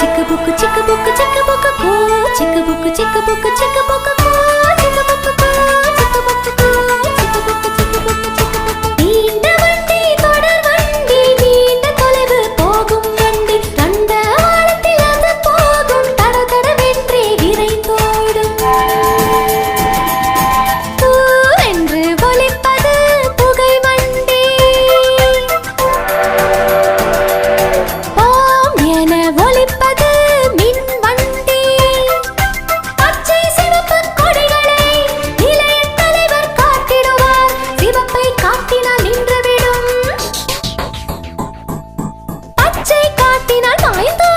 చిక్కబుక్కు చిక్కబుక్కు చిక్కబుక్కు కూ చిక్కబుక్కు చిక్కబుక్కు చిక్కబుక్కు. Final Mind.